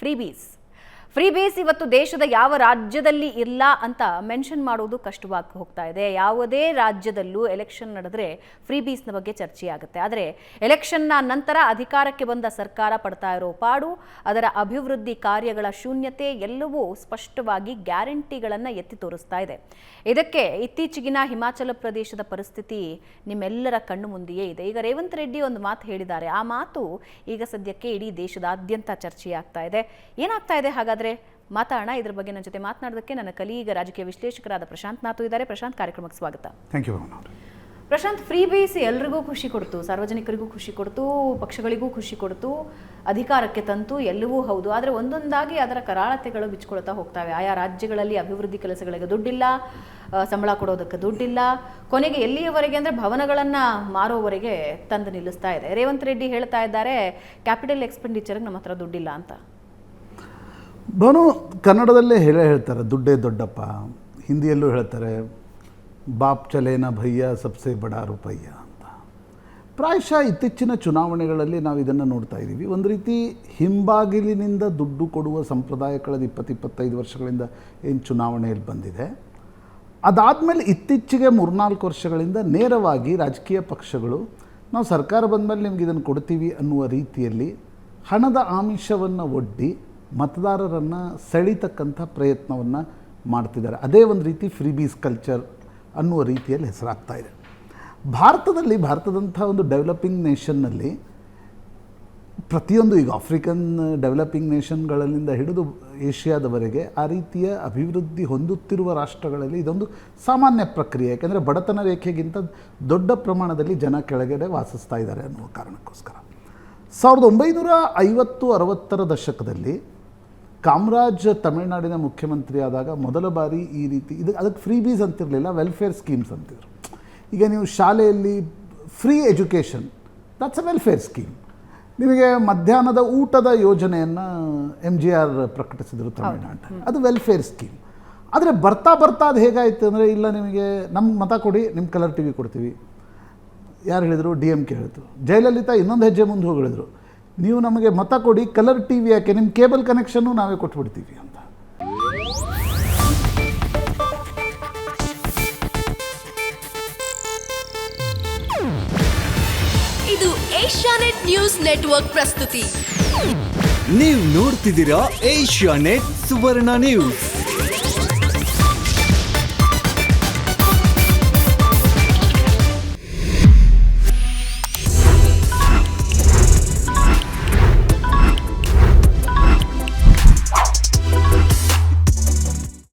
freebies. ಫ್ರೀಬೀಸ್ ಫ್ರೀಬೀಸ್ ಇವತ್ತು ದೇಶದ ಯಾವ ರಾಜ್ಯದಲ್ಲಿ ಇಲ್ಲ ಅಂತ ಮೆನ್ಷನ್ ಮಾಡೋದು ಕಷ್ಟವಾಗಿ ಹೋಗ್ತಾ ಇದೆ. ಯಾವುದೇ ರಾಜ್ಯದಲ್ಲೂ ಎಲೆಕ್ಷನ್ ನಡೆದ್ರೆ ಫ್ರೀ ಫ್ರೀಬೀಸ್ನ ಬಗ್ಗೆ ಚರ್ಚೆಯಾಗುತ್ತೆ ಆದರೆ ಎಲೆಕ್ಷನ್ನ ನಂತರ ಅಧಿಕಾರಕ್ಕೆ ಬಂದ ಸರ್ಕಾರ ಪಡ್ತಾ ಇರೋ ಪಾಡು, ಅದರ ಅಭಿವೃದ್ಧಿ ಕಾರ್ಯಗಳ ಶೂನ್ಯತೆ ಎಲ್ಲವೂ ಸ್ಪಷ್ಟವಾಗಿ ಗ್ಯಾರಂಟಿಗಳನ್ನು ಎತ್ತಿ ತೋರಿಸ್ತಾ ಇದೆ. ಇದಕ್ಕೆ ಇತ್ತೀಚೆಗಿನ ಹಿಮಾಚಲ ಪ್ರದೇಶದ ಪರಿಸ್ಥಿತಿ ನಿಮ್ಮೆಲ್ಲರ ಕಣ್ಣು ಮುಂದೆಯೇ ಇದೆ. ಈಗ ರೇವಂತ್ ರೆಡ್ಡಿ ಒಂದು ಮಾತು ಹೇಳಿದ್ದಾರೆ. ಆ ಮಾತು ಈಗ ಸದ್ಯಕ್ಕೆ ಇಡೀ ದೇಶದಾದ್ಯಂತ ಚರ್ಚೆಯಾಗ್ತಾ ಇದೆ. ಏನಾಗ್ತಾ ಇದೆ ಹಾಗಾದ್ರೆ? ಮಾತಾಡೋಣ ಇದ್ರ ಬಗ್ಗೆ ನನ್ನ ಜೊತೆ ಮಾತನಾಡೋದಕ್ಕೆ ನನ್ನ ಕಲೀಗ ರಾಜಕೀಯ ವಿಶ್ಲೇಷಕರಾದ ಪ್ರಶಾಂತ್ ನಾತು ಇದ್ದಾರೆ. ಪ್ರಶಾಂತ್ ಕಾರ್ಯಕ್ರಮಕ್ಕೆ ಸ್ವಾಗತ. Thank you Prashant freebies ಎಲ್ರಿಗೂ ಖುಷಿ ಕೊಡ್ತು ಸಾರ್ವಜನಿಕರಿಗೂ ಖುಷಿ ಕೊಡ್ತು ಪಕ್ಷಗಳಿಗೂ ಖುಷಿ ಕೊಡ್ತು ಅಧಿಕಾರಕ್ಕೆ ತಂತು ಎಲ್ಲವೂ ಹೌದು. ಆದರೆ ಒಂದೊಂದಾಗಿ ಅದರ ಕರಾಳತೆಗಳು ಬಿಚ್ಕೊಳ್ತಾ ಹೋಗ್ತವೆ. ಆಯಾ ರಾಜ್ಯಗಳಲ್ಲಿ ಅಭಿವೃದ್ಧಿ ಕೆಲಸಗಳಿಗೆ ದುಡ್ಡಿಲ್ಲ ಸಂಬಳ ಕೊಡೋದಕ್ಕೆ ದುಡ್ಡಿಲ್ಲ. ಕೊನೆಗೆ ಎಲ್ಲಿಯವರೆಗೆ ಅಂದರೆ ಭವನಗಳನ್ನು ಮಾರೋವರೆಗೆ ತಂದು ನಿಲ್ಲಿಸ್ತಾ ಇದೆ. ರೇವಂತ್ ರೆಡ್ಡಿ ಹೇಳ್ತಾ ಇದ್ದಾರೆ ಕ್ಯಾಪಿಟಲ್ ಎಕ್ಸ್ಪೆಂಡಿಚರ್ಗೆ ನಮ್ಮ ಹತ್ರ ದುಡ್ಡಿಲ್ಲ ಅಂತ. ಭವನು ಕನ್ನಡದಲ್ಲೇ ಹೇಳೇ ಹೇಳ್ತಾರೆ, ದುಡ್ಡೇ ದೊಡ್ಡಪ್ಪ. ಹಿಂದಿಯಲ್ಲೂ ಹೇಳ್ತಾರೆ, ಬಾಪ್ ಚಲೇನ ಭಯ್ಯ, ಸಬ್ಸೆ ಬಡ ರೂಪಯ್ಯ ಅಂತ. ಪ್ರಾಯಶಃ ಇತ್ತೀಚಿನ ಚುನಾವಣೆಗಳಲ್ಲಿ ನಾವು ಇದನ್ನು ನೋಡ್ತಾ ಇದ್ದೀವಿ. ಒಂದು ರೀತಿ ಹಿಂಬಾಗಿಲಿನಿಂದ ದುಡ್ಡು ಕೊಡುವ ಸಂಪ್ರದಾಯ ಕಳೆದ ಇಪ್ಪತ್ತು ಇಪ್ಪತ್ತೈದು ವರ್ಷಗಳಿಂದ ಏನು ಚುನಾವಣೆಯಲ್ಲಿ ಬಂದಿದೆ. ಅದಾದಮೇಲೆ ಇತ್ತೀಚೆಗೆ ಮೂರ್ನಾಲ್ಕು ವರ್ಷಗಳಿಂದ ನೇರವಾಗಿ ರಾಜಕೀಯ ಪಕ್ಷಗಳು, ನಾವು ಸರ್ಕಾರ ಬಂದಮೇಲೆ ನಿಮ್ಗೆ ಇದನ್ನು ಕೊಡ್ತೀವಿ ಅನ್ನುವ ರೀತಿಯಲ್ಲಿ ಹಣದ ಆಮಿಷವನ್ನು ಒಡ್ಡಿ ಮತದಾರರನ್ನು ಸೆಳೀತಕ್ಕಂಥ ಪ್ರಯತ್ನವನ್ನು ಮಾಡ್ತಿದ್ದಾರೆ. ಅದೇ ಒಂದು ರೀತಿ ಫ್ರೀಬೀಸ್ ಕಲ್ಚರ್ ಅನ್ನುವ ರೀತಿಯಲ್ಲಿ ಹೆಸರಾಗ್ತಾ ಇದೆ. ಭಾರತದಲ್ಲಿ, ಭಾರತದಂಥ ಒಂದು ಡೆವಲಪಿಂಗ್ ನೇಷನ್ನಲ್ಲಿ ಪ್ರತಿಯೊಂದು ಈಗ ಆಫ್ರಿಕನ್ ಡೆವಲಪಿಂಗ್ ನೇಷನ್ಗಳಲ್ಲಿಂದ ಹಿಡಿದು ಏಷ್ಯಾದವರೆಗೆ ಆ ರೀತಿಯ ಅಭಿವೃದ್ಧಿ ಹೊಂದುತ್ತಿರುವ ರಾಷ್ಟ್ರಗಳಲ್ಲಿ ಇದೊಂದು ಸಾಮಾನ್ಯ ಪ್ರಕ್ರಿಯೆ. ಯಾಕೆಂದರೆ ಬಡತನ ರೇಖೆಗಿಂತ ದೊಡ್ಡ ಪ್ರಮಾಣದಲ್ಲಿ ಜನ ಕೆಳಗಡೆ ವಾಸಿಸ್ತಾ ಇದ್ದಾರೆ ಅನ್ನುವ ಕಾರಣಕ್ಕೋಸ್ಕರ. ಸಾವಿರದ ಒಂಬೈನೂರ ಐವತ್ತು, ಅರವತ್ತರ ದಶಕದಲ್ಲಿ ಕಾಮರಾಜ್ ತಮಿಳುನಾಡಿನ ಮುಖ್ಯಮಂತ್ರಿ ಆದಾಗ ಮೊದಲ ಬಾರಿ ಈ ರೀತಿ ಇದು ಅದಕ್ಕೆ ಫ್ರೀ ಬೀಸ್ ಅಂತಿರಲಿಲ್ಲ ವೆಲ್ಫೇರ್ ಸ್ಕೀಮ್ಸ್ ಅಂತಿದ್ರು. ಈಗ ನೀವು ಶಾಲೆಯಲ್ಲಿ free education that's a welfare scheme ನಿಮಗೆ ಮಧ್ಯಾಹ್ನದ ಊಟದ ಯೋಜನೆಯನ್ನು ಎಂ ಜಿ ಆರ್ ಪ್ರಕಟಿಸಿದರು ತಮಿಳುನಾಡು. ಅದು ವೆಲ್ಫೇರ್ ಸ್ಕೀಮ್ ಆದರೆ ಬರ್ತಾ ಬರ್ತಾ ಅದು ಹೇಗಾಯಿತು ಅಂದರೆ ಇಲ್ಲ ನಿಮಗೆ ನಮ್ಮ ಮತ ಕೊಡಿ ನಿಮ್ಮ ಕಲರ್ ಟಿ ವಿ ಕೊಡ್ತೀವಿ. ಯಾರು ಹೇಳಿದರು? ಡಿ ಎಂ ಕೆ ಹೇಳಿದ್ರು. ಜಯಲಲಿತಾ ಇನ್ನೊಂದು ಹೆಜ್ಜೆ ಮುಂದೆ ಹೋಗಿ ಹೇಳಿದ್ರು ನೀವು ನಮಗೆ ಮತ ಕೊಡಿ ಕಲರ್ ಟಿ ವಿ ಯಾಕೆ? ನಿಮ್ಮ ಕೇಬಲ್ ಕನೆಕ್ಷನ್ನು ನಾವೇ ಕೊಟ್ಬಿಡ್ತೀವಿ ಅಂತ. ಇದು ಏಷ್ಯಾನೆಟ್ ನ್ಯೂಸ್ ನೆಟ್ವರ್ಕ್ ಪ್ರಸ್ತುತಿ. ನೀವು ನೋಡ್ತಿದ್ದೀರಾ ಏಷ್ಯಾ ನೆಟ್ ಸುವರ್ಣ ನ್ಯೂಸ್.